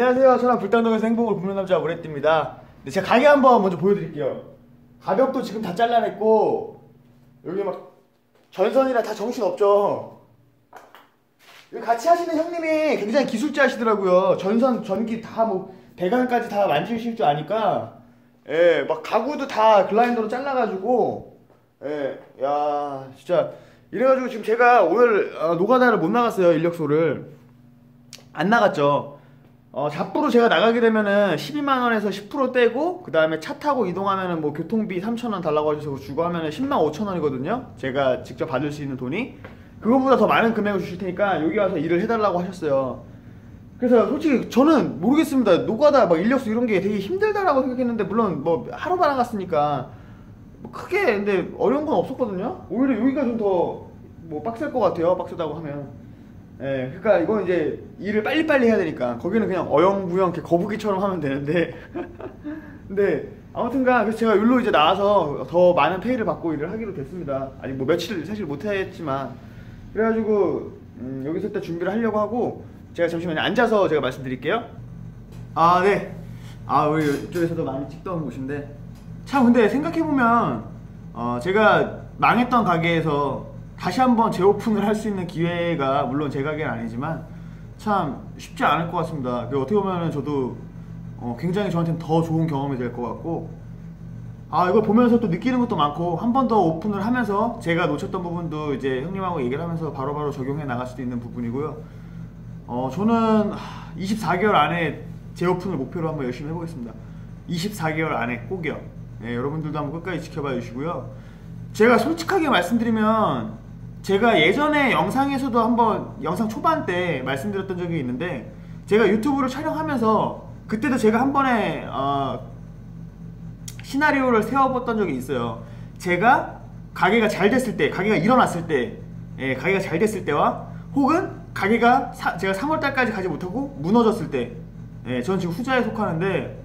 안녕하세요. 저는 불당동에서 행복을 굽는 남자 오레띠입니다. 네, 제가 가게 한번 먼저 보여드릴게요. 가벽도 지금 다 잘라냈고 여기 막 전선이라 다 정신 없죠. 여기 같이 하시는 형님이 굉장히 기술자시더라고요. 전선, 전기 다 뭐 배관까지 다 만지실 줄 아니까 예, 막 가구도 다 글라인더로 잘라가지고 예, 야 진짜 이래가지고 지금 제가 오늘 어, 노가다를 못 나갔어요 인력소를 안 나갔죠. 어, 잡부로 제가 나가게 되면은 12만원에서 10% 떼고, 그 다음에 차 타고 이동하면은 뭐 교통비 3천원 달라고 하셔서 주고 하면은 10만 5천원이거든요? 제가 직접 받을 수 있는 돈이. 그거보다 더 많은 금액을 주실 테니까 여기 와서 일을 해달라고 하셨어요. 그래서 솔직히 저는 모르겠습니다. 노가다 막 인력수 이런 게 되게 힘들다라고 생각했는데, 물론 뭐 하루만 나갔으니까 뭐 크게 근데 어려운 건 없었거든요? 오히려 여기가 좀 더 뭐 빡셀 것 같아요. 빡세다고 하면. 예, 그러니까 이건 이제 일을 빨리빨리 해야 되니까 거기는 그냥 어영부영 이렇게 거북이처럼 하면 되는데 근데 아무튼간 그래서 제가 율로 이제 나와서 더 많은 페이를 받고 일을 하기로 됐습니다. 아직 뭐 며칠 사실 못했지만 그래가지고 음, 여기서 일단 준비를 하려고 하고 제가 잠시만요 앉아서 제가 말씀드릴게요. 아 네. 아 우리 이쪽에서도 많이 찍던 곳인데 참 근데 생각해 보면 어, 제가 망했던 가게에서 다시 한번 재오픈을 할 수 있는 기회가 물론 제 가게는 아니지만 참 쉽지 않을 것 같습니다. 그 어떻게 보면 저도 어, 굉장히 저한테는 더 좋은 경험이 될 것 같고 아 이걸 보면서 또 느끼는 것도 많고 한 번 더 오픈을 하면서 제가 놓쳤던 부분도 이제 형님하고 얘기를 하면서 바로 바로 적용해 나갈 수도 있는 부분이고요. 어 저는 24개월 안에 재오픈을 목표로 한번 열심히 해보겠습니다. 24개월 안에 꼭이요. 예, 여러분들도 한번 끝까지 지켜봐 주시고요. 제가 솔직하게 말씀드리면 제가 예전에 영상에서도 한번 영상 초반 때 말씀드렸던 적이 있는데 제가 유튜브를 촬영하면서 그때도 제가 한 번에 어, 시나리오를 세워봤던 적이 있어요. 제가 가게가 잘 됐을 때, 가게가 일어났을 때, 예, 가게가 잘 됐을 때와 혹은 가게가 사, 제가 3월달까지 가지 못하고 무너졌을 때, 예, 저는 지금 후자에 속하는데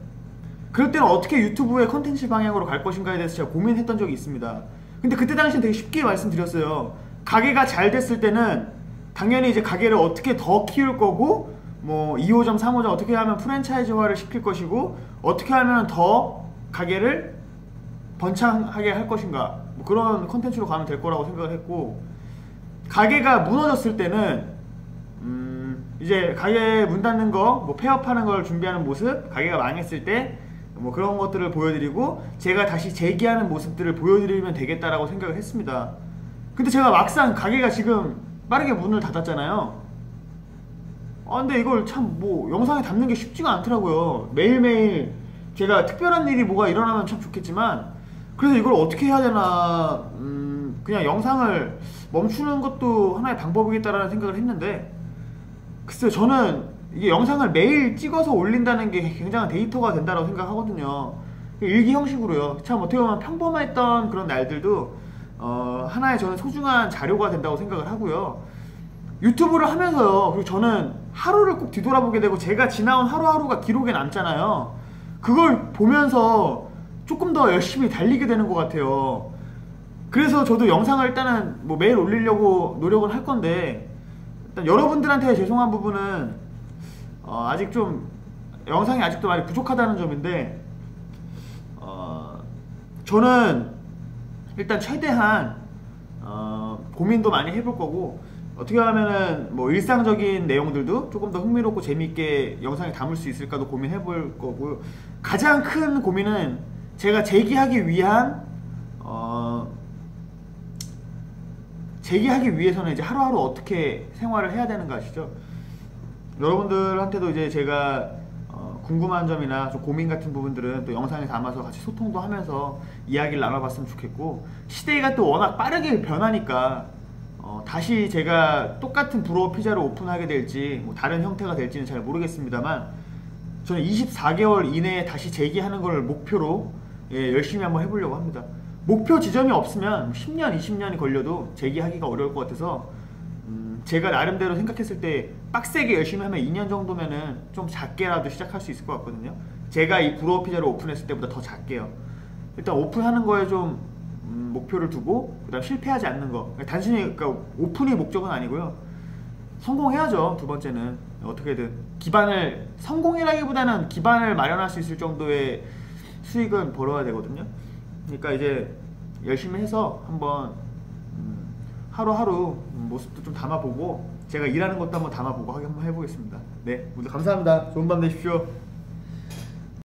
그럴 때는 어떻게 유튜브의 컨텐츠 방향으로 갈 것인가에 대해서 제가 고민했던 적이 있습니다. 근데 그때 당시엔 되게 쉽게 말씀드렸어요. 가게가 잘 됐을 때는 당연히 이제 가게를 어떻게 더 키울 거고 뭐 2호점, 3호점 어떻게 하면 프랜차이즈화를 시킬 것이고 어떻게 하면 더 가게를 번창하게 할 것인가 뭐 그런 컨텐츠로 가면 될 거라고 생각을 했고 가게가 무너졌을 때는 음 이제 가게 문 닫는 거, 뭐 폐업하는 걸 준비하는 모습, 가게가 망했을 때 뭐 그런 것들을 보여드리고 제가 다시 재기하는 모습들을 보여드리면 되겠다라고 생각을 했습니다. 근데 제가 막상 가게가 지금 빠르게 문을 닫았잖아요. 아 근데 이걸 참 뭐 영상에 담는 게 쉽지가 않더라고요. 매일매일 제가 특별한 일이 뭐가 일어나면 참 좋겠지만 그래서 이걸 어떻게 해야 되나 음 그냥 영상을 멈추는 것도 하나의 방법이겠다라는 생각을 했는데 글쎄요 저는 이게 영상을 매일 찍어서 올린다는 게 굉장한 데이터가 된다고 생각하거든요. 일기 형식으로요. 참 어떻게 보면 평범했던 그런 날들도 어, 하나의 저는 소중한 자료가 된다고 생각을 하고요. 유튜브를 하면서요. 그리고 저는 하루를 꼭 뒤돌아보게 되고 제가 지나온 하루하루가 기록에 남잖아요. 그걸 보면서 조금 더 열심히 달리게 되는 것 같아요. 그래서 저도 영상을 일단은 뭐 매일 올리려고 노력을 할 건데 일단 여러분들한테 죄송한 부분은 어, 아직 좀 영상이 아직도 많이 부족하다는 점인데 어, 저는 일단 최대한 어, 고민도 많이 해볼 거고 어떻게 하면은 뭐 일상적인 내용들도 조금 더 흥미롭고 재미있게 영상에 담을 수 있을까도 고민해 볼 거고요. 가장 큰 고민은 제가 재기하기 위한 어, 재기하기 위해서는 이제 하루하루 어떻게 생활을 해야 되는 것이죠. 여러분들한테도 이제 제가 어, 궁금한 점이나 좀 고민 같은 부분들은 또 영상에 담아서 같이 소통도 하면서 이야기를 나눠봤으면 좋겠고 시대가 또 워낙 빠르게 변하니까 어, 다시 제가 똑같은 브로 피자를 오픈하게 될지 뭐 다른 형태가 될지는 잘 모르겠습니다만 저는 24개월 이내에 다시 재기하는 걸 목표로 예, 열심히 한번 해보려고 합니다. 목표 지점이 없으면 10년, 20년이 걸려도 재기하기가 어려울 것 같아서 음, 제가 나름대로 생각했을 때 빡세게 열심히 하면 2년 정도면은 좀 작게라도 시작할 수 있을 것 같거든요. 제가 이 브로어 피자를 오픈했을 때보다 더 작게요. 일단 오픈하는 거에 좀 음, 목표를 두고 그다음 실패하지 않는 거. 단순히 그러니까 오픈이 목적은 아니고요. 성공해야죠. 두 번째는 어떻게든 기반을 성공이라기보다는 기반을 마련할 수 있을 정도의 수익은 벌어야 되거든요. 그러니까 이제 열심히 해서 한번 음, 하루하루 모습도 좀 담아보고 제가 일하는 것도 한번 담아보고 한번 해보겠습니다. 네, 모두 감사합니다. 좋은 밤 되십시오.